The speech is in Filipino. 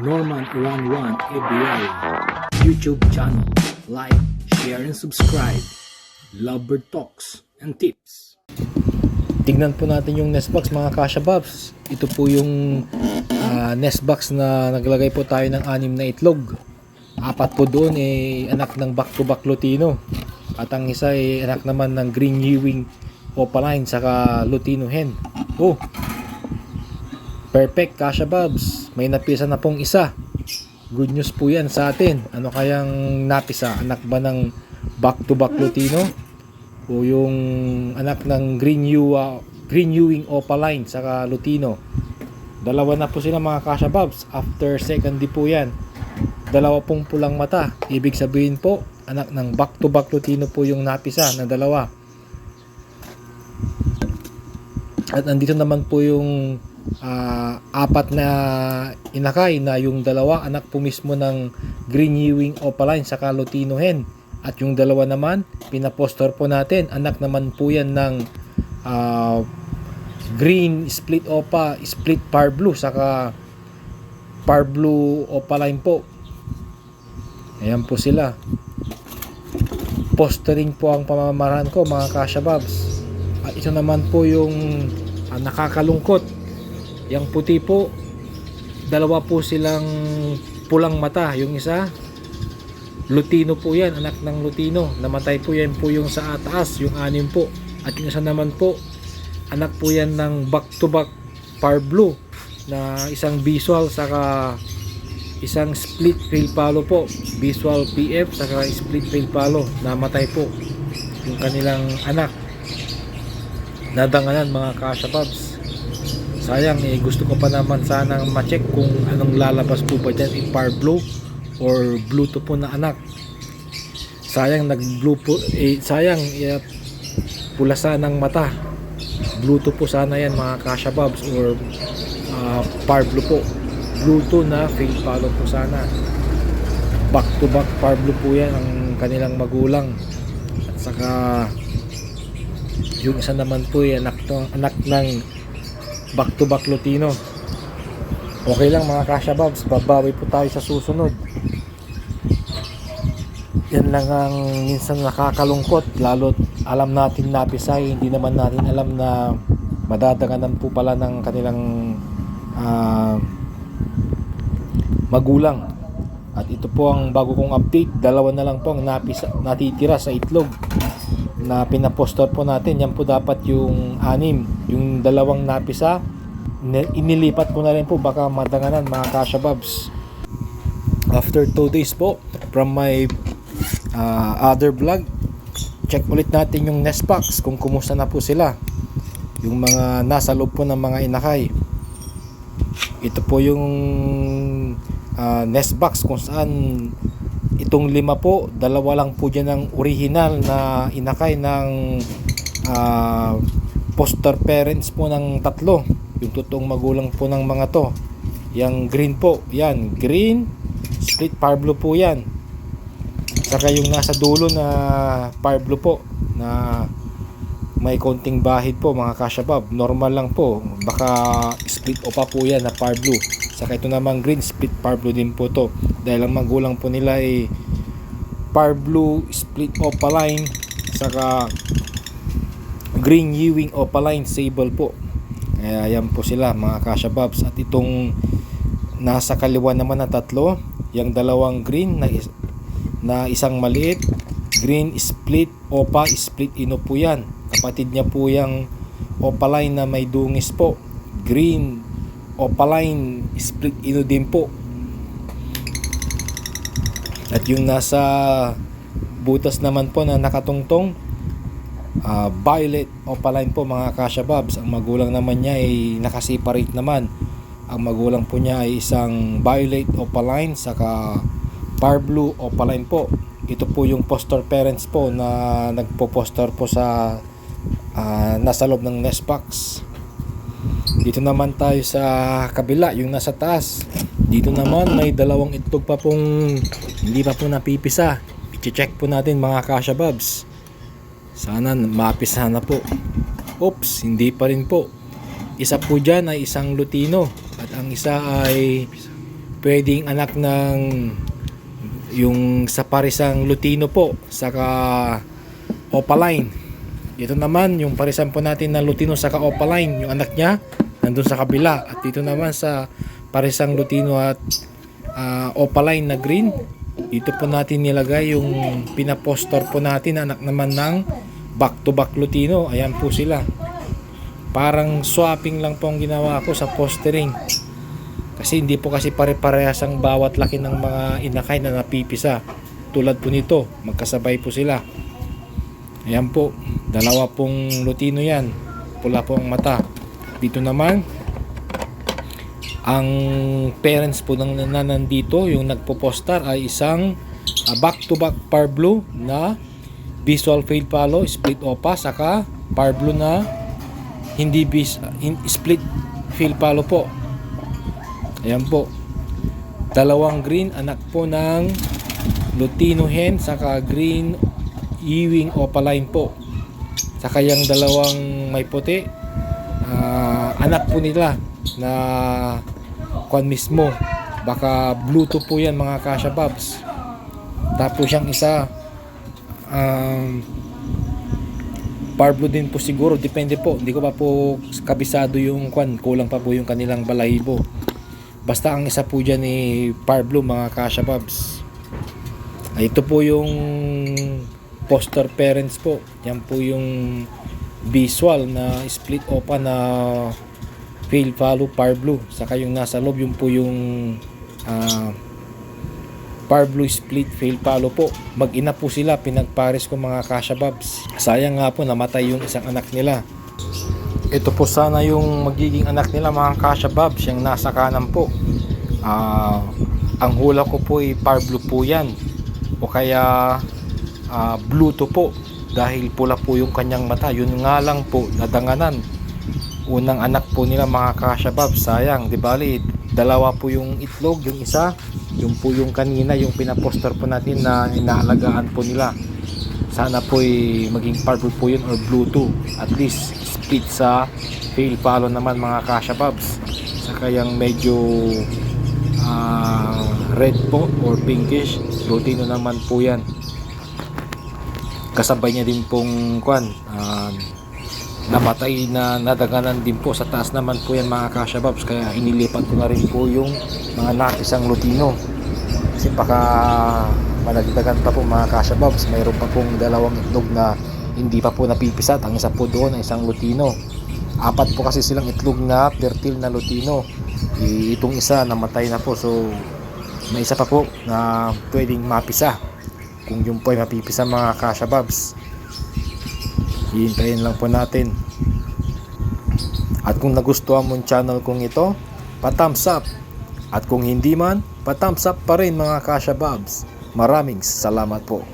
Norman Iran 1 ABL YouTube channel. Like, share, and subscribe. Lovebird Talks and Tips. Tignan po natin yung nest box mga Kasha Bobs. Ito po yung ah, nest box na naglagay po tayo ng anim na itlog. Apat po doon eh anak ng back-to-back Lutino. At ang isa ay anak naman ng Green Ewing Opaline saka Lutino Hen. Oh, Perfect, Kasha Bobs. May napisa na pong isa. Good news po yan sa atin. Ano kayang napisa? Anak ba ng back-to-back Lutino? O yung anak ng Green, Ua, Green Ewing Opaline saka Lutino? Dalawa na po sila mga Kasha Bobs. After second di po yan. Dalawa pong pulang mata. Ibig sabihin po, anak ng back-to-back Lutino po yung napisa na dalawa. At andito naman po yung ah, apat na inakay na yung dalawa anak po mismo ng Green Ewing Opaline sa Lutino Hen. At yung dalawa naman, pinapostor po natin. Anak naman po yan ng ah, Green Split Opa, Split Par Blue, saka Par Blue Opaline po. Ayan po sila. Postering po ang pamamaraan ko mga Kasha Babs. At ito naman po yung ah, nakakalungkot. Yang puti po, dalawa po silang pulang mata. Yung isa, Lutino po yan, anak ng Lutino. Namatay po yan po yung sa taas, yung anim po. At yung isa naman po, anak po yan ng back-to-back par blue na isang visual saka isang split rail palo po visual PF saka split rail palo namatay po yung kanilang anak nadanganan mga kasha Bobs sayang eh gusto ko pa naman sanang ma-check kung anong lalabas po ba dyan in par blue or blue to po na anak. Sayang nag blue po eh, sayang eh, pulasa ng mata. Blue to po sana yan mga kasha Bobs or ah, par blue po. Blue to na fail follow po sana. Back to back par blue po yan ang kanilang magulang. At saka yung isa naman po ay anak, to, anak ng back to back Lutino. Okay lang mga kasha Bobs babawi po tayo sa susunod. Yan lang ang minsan nakakalungkot lalo alam natin napisay hindi naman natin alam na madadanganan po pala ng kanilang ah, magulang. At ito po ang bago kong update dalawa na lang po ang napisa, natitira sa itlog na pinapostor po natin yan po dapat yung anim yung dalawang napisa. Ni- inilipat ko na rin po baka madanganan mga kasha babs. After 2 days po from my ah, other vlog check ulit natin yung nest box kung kumusta na po sila. Yung mga nasa loob po ng mga inakay. Ito po yung ah, nest box kung saan itong lima po dalawa lang po dyan ang original na inakay ng ah, foster parents po ng tatlo. Yung totoong magulang po ng mga to. Yung green po yan green split par blue po yan. Saka yung nasa dulo na par blue po na may konting bahid po mga kasyabab normal lang po baka split opa po yan na par blue saka ito namang green split par blue din po to. Dahil ang magulang po nila ay par blue split opaline saka green ewing opaline sable po. Kaya yan po sila mga kasyababs at itong nasa kaliwa naman na tatlo yung dalawang green na, is- na isang maliit green split opa split ino po yan. Kapatid niya po yung opaline na may dungis po. Green opaline split ino din po. At yung nasa butas naman po na nakatungtong ah, violet opaline po mga kasha babs. Ang magulang naman niya ay nakaseparate naman. Ang magulang po niya ay isang violet opaline saka par blue opaline po. Ito po yung poster parents po na nagpo-poster po sa ah, nasa loob ng nest box dito naman tayo sa kabila yung nasa taas. Dito naman may dalawang itlog pa pong hindi pa po napipisa. I-check po natin mga kasha babs. Sana mapisa na po. Oops hindi pa rin po. Isa po dyan ay isang lutino at ang isa ay pwedeng anak ng yung sa parisang Lutino po saka Opaline dito naman yung parisan po natin na Lutino saka Opaline yung anak niya nandun sa kabila. At dito naman sa parisang Lutino at ah, Opaline na green dito po natin nilagay yung pinapostor po natin anak naman ng back to back Lutino. Ayan po sila. Parang swapping lang po ang ginawa ko sa postering. Kasi hindi po kasi pare-parehas ang bawat laki ng mga inakay na napipisa. Tulad po nito magkasabay po sila ayan po dalawa pong lutino yan. Pula po ang mata. Dito naman ang parents po ng na nandito yung nagpo-postar ay isang back to back par blue na visual field follow split opa saka par blue na hindi bis in, split field follow po. Ayan po. Dalawang green anak po ng Lutino hen saka green Ewing Opaline po saka yung dalawang may puti ah, anak po nila na kwan mismo baka bluetooth po yan mga kasha babs tapos yung isa um, Parblo din po siguro, depende po. Hindi ko pa po kabisado yung kwan, kulang pa po yung kanilang balahibo. Basta ang isa po dyan ni Parblo mga Kasha Babs. Ito po yung poster parents po. Yan po yung visual na split opa na fail follow Parblo. Saka yung nasa loob, yung po yung ah, Par Blue Split Fail Palo po. Mag-ina po sila, pinagpares ko mga Kasha Babs. Sayang nga po, namatay yung isang anak nila. Ito po sana yung magiging anak nila mga Kasha Babs, yung nasa kanan po. Ah, ang hula ko po ay Par Blue po yan. O kaya ah, Blue to po. Dahil pula po yung kanyang mata. Yun nga lang po, nadanganan. Unang anak po nila mga Kasha Babs, sayang. Di bali, dalawa po yung itlog, yung isa yung po yung kanina yung pinaposter po natin na inaalagaan po nila sana po maging purple po yun or blue too at least split sa fail follow naman mga kasha babs saka yung medyo ah, red po or pinkish lutino naman po yan kasabay niya din pong kwan ah, namatay na nadaganan din po. Sa taas naman po yan mga kasha babs kaya inilipat ko na rin po yung mga nakisang lutino. Kasi baka malagdagan pa po mga kasha babs mayroon pa pong dalawang itlog na hindi pa po napipisat. Ang isa po doon ay isang lutino. Apat po kasi silang itlog na fertile na lutino. Itong isa namatay na po. So may isa pa po na pwedeng mapisa kung yung po ay mapipisa mga kasha babs hihintayin lang po natin. At kung nagustuhan mo yung channel kong ito pa-thumbs up. At kung hindi man pa-thumbs up pa rin mga kasha babs. Maraming salamat po